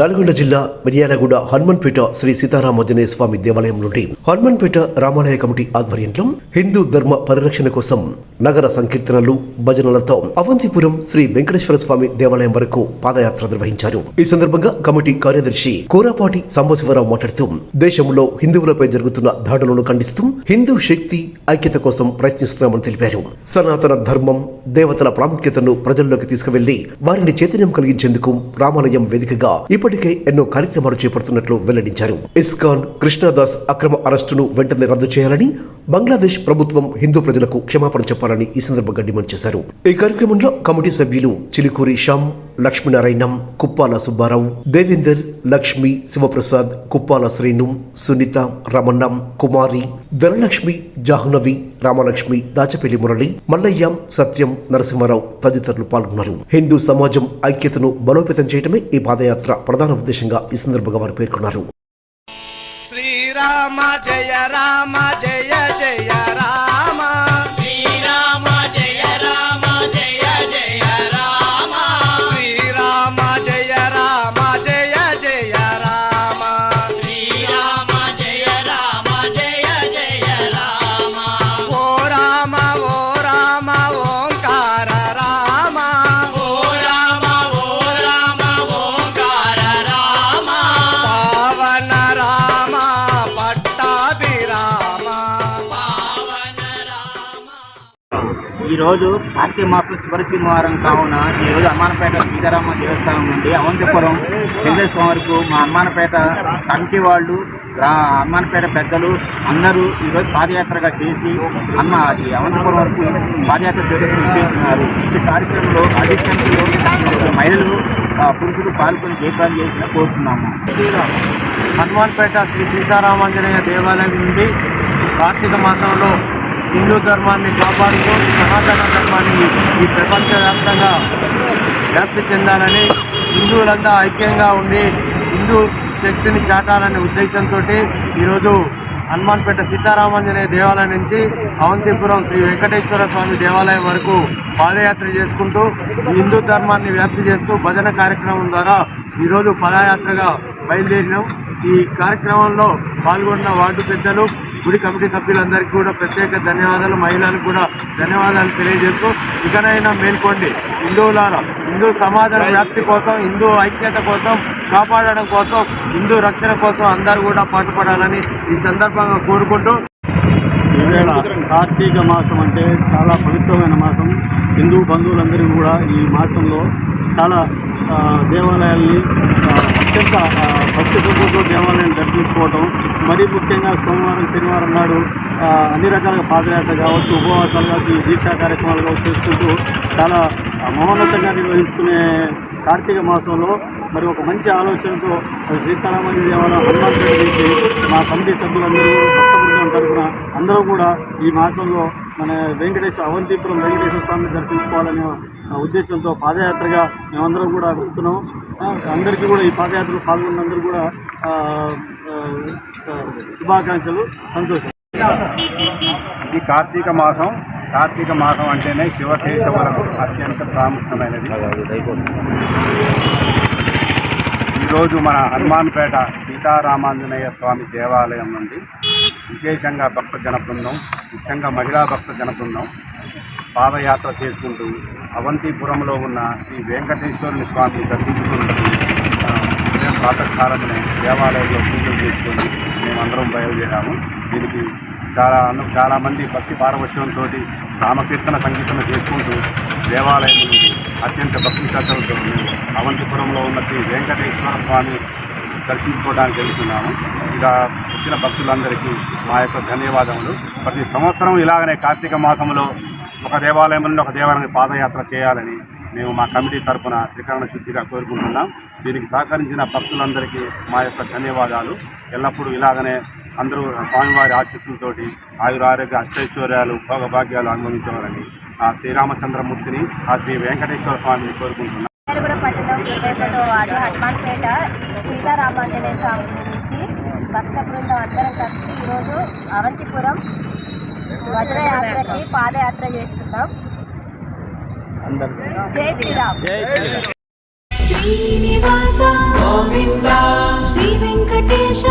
నల్గొండ జిల్లా మిర్యాలగూడ హనుమన్పేట శ్రీ సీతారామాంజనేయ స్వామి దేవాలయం నుండి హనుమన్పేట రామాలయ కమిటీ ఆధ్వర్యంలో హిందూ ధర్మ పరిరక్షణ కోసం నగర సంకీర్తనలు భజనలతో అవంతిపురం శ్రీ వెంకటేశ్వర స్వామి దేవాలయం వరకు పాదయాత్ర నిర్వహించారు. ఈ సందర్భంగా కమిటీ కార్యదర్శి కోరాపాటి సాంబశివరావు మాట్లాడుతూ దేశంలో హిందువులపై జరుగుతున్న దాడులను ఖండిస్తూ హిందూ శక్తి ఐక్యత కోసం ప్రయత్నిస్తున్నామని తెలిపారు. సనాతన ధర్మం దేవతల ప్రాముఖ్యతను ప్రజల్లోకి తీసుకువెళ్ళి వారిని చైతన్యం కలిగించేందుకు రామాలయం వేదికగా ఇప్పటికే ఎన్నో కార్యక్రమాలు చేపడుతున్నట్లు వెల్లడించారు. ఇస్కాన్ కృష్ణదాస్ అక్రమ అరెస్టును వెంటనే రద్దు చేయాలని బంగ్లాదేశ్ ప్రభుత్వం హిందూ ప్రజలకు క్షమాపణ చెప్పాలని ఈ సందర్భంగా డిమాండ్ చేశారు. ఈ కార్యక్రమంలో కమిటీ సభ్యులు చిలుకూరి శ్యామ్ లక్ష్మీనారాయణం కుప్పాల సుబ్బారావు దేవేందర్ లక్ష్మి శివప్రసాద్ కుప్పాల శ్రీను సునీత రమణం కుమారి ధనలక్ష్మి జాహ్నవి రామలక్ష్మి దాచపల్లి మురళి మల్లయ్య సత్యం నరసింహారావు తదితరులు పాల్గొన్నారు. హిందూ సమాజం ఐక్యతను బలోపేతం చేయడమే ఈ పాదయాత్ర ప్రధాన ఉద్దేశంగా ఈ సందర్భంగా వారు పేర్కొన్నారు. శ్రీరామ జయ రామ జయ జయ ఈరోజు కార్తీక మాసం చివరి శనివారం కావున ఈరోజు అమ్మానపేట సీతారామ దేవస్థానం నుండి అవంతిపురం వెంకటేశ్వర వరకు మా అమ్మానపేట కమిటీ వాళ్ళు అమ్మానపేట పెద్దలు అందరూ ఈరోజు పాదయాత్రగా చేసి అమ్మ అది అవంతిపురం వరకు పాదయాత్ర చేయడానికి చేస్తున్నారు ఈ కార్యక్రమంలో అధిక మహిళలు ఆ, పురుషులు పాల్గొని జయప్రాలు చేసిన కోరుతున్నాము. హనుమాన్పేట శ్రీ సీతారామాంజనేయ దేవాలయం నుండి కార్తీక మాసంలో హిందూ ధర్మాన్ని కాపాడుతూ సనాతన ధర్మాన్ని ఈ ప్రపంచవ్యాప్తంగా వ్యాప్తి చెందాలని హిందువులంతా ఐక్యంగా ఉండి హిందూ శక్తిని చాటాలనే ఉద్దేశంతో ఈరోజు హనుమాన్పేట సీతారామాంజనేయ దేవాలయం నుంచి అవంతిపురం శ్రీ వెంకటేశ్వర స్వామి దేవాలయం వరకు పాదయాత్ర చేసుకుంటూ హిందూ ధర్మాన్ని వ్యాప్తి చేస్తూ భజన కార్యక్రమం ద్వారా ఈరోజు పదయాత్రగా బయలుదేరినాం. ఈ కార్యక్రమంలో పాల్గొన్న వార్డు పెద్దలు గుడి కమిటీ సభ్యులందరికీ కూడా ప్రత్యేక ధన్యవాదాలు. మహిళలకు కూడా ధన్యవాదాలు తెలియజేస్తూ ఇకనైనా మేల్కోండి. హిందువులారా హిందూ సమాజం వ్యాప్తి కోసం హిందూ ఐక్యత కోసం కాపాడడం కోసం హిందూ రక్షణ కోసం అందరూ కూడా పాటుపడాలని ఈ సందర్భంగా కోరుకుంటూ ఈవేళ కార్తీక మాసం అంటే చాలా పవిత్రమైన మాసం. హిందూ బంధువులందరూ కూడా ఈ మాసంలో చాలా దేవాలయాల్ని అత్యంత ఆ, దేవాలయాన్ని దర్శించుకోవటం మరీ ముఖ్యంగా సోమవారం శనివారం నాడు అన్ని రకాల పాదయాత్ర కావచ్చు ఉపవాసాలు కావచ్చు ఈ దీక్షా కార్యక్రమాలు కావచ్చు చేసుకుంటూ చాలా మహోన్నతంగా నిర్వహించుకునే కార్తీక మాసంలో మరి ఒక మంచి ఆలోచనతో మరి దేవాలయం హనుమాన్ మా కమిటీ సభ్యులందరూ భక్త బృందం తరఫున అందరూ కూడా ఈ మాసంలో మన వెంకటేశ్వర అవంతిపురం వెంకటేశ్వర స్వామిని దర్శించుకోవాలనే ఉద్దేశంతో పాదయాత్రగా మేమందరం కూడా వెళ్తున్నాం. అందరికీ కూడా ఈ పాదయాత్రలో పాల్గొన్నందరూ కూడా శుభాకాంక్షలు సంతోషం. ఈ కార్తీక మాసం. కార్తీక మాసం అంటేనే శివకేశవులకు అత్యంత ప్రాముఖ్యమైనది. ఈరోజు మన హనుమాన్పేట సీతారామాంజనేయ స్వామి దేవాలయం నుండి విశేషంగా భక్త జనబృందం ముఖ్యంగా మహిళా భక్త జనబృందం పాదయాత్ర చేసుకుంటూ అవంతిపురంలో ఉన్న శ్రీ వెంకటేశ్వరుని స్వామి దర్శించుకుంటూ ఉదయం ప్రాతకాలమనే దేవాలయంలో పూజలు చేసుకొని మేమందరం బయలుదేరాము. దీనికి చాలా అన్న- భక్తి పారవశ్యంతో రామకీర్తన సంగీతం చేసుకుంటూ దేవాలయం నుండి అత్యంత భక్తి శ్రద్ధలతో మేము అవంతిపురంలో ఉన్న శ్రీ వెంకటేశ్వర స్వామి దర్శించుకోవడానికి వెళ్తున్నాము. ఇక వచ్చిన భక్తులందరికీ మా యొక్క ధన్యవాదములు. ప్రతి సంవత్సరం ఇలాగనే కార్తీక మాసంలో ఒక దేవాలయం నుండి ఒక దేవాలయానికి పాదయాత్ర చేయాలని మేము మా కమిటీ తరఫున త్రికరణ శుద్ధిగా కోరుకుంటున్నాం. దీనికి సహకరించిన భక్తులందరికీ మా యొక్క ధన్యవాదాలు. ఎల్లప్పుడూ ఇలాగనే అందరూ స్వామివారి ఆశీస్సులతోటి ఆయుర ఆరోగ్య అష్టైశ్వర్యాలు భోగభాగ్యాలు అనుభవించవాలని ఆ శ్రీరామచంద్రమూర్తిని ఆ శ్రీ వెంకటేశ్వర స్వామిని కోరుకుంటున్నాం. హనుమాన్పేట సీతారామాంజనేయ స్వామి నుంచి భక్త బృందం అందరం కలిసి ఈరోజు అవంతిపురం వజ్రయాత్రకి పాదయాత్ర చేస్తున్నాం. జై శ్రీరామ్. శ్రీనివాస గోవింద శ్రీ వెంకటేశ.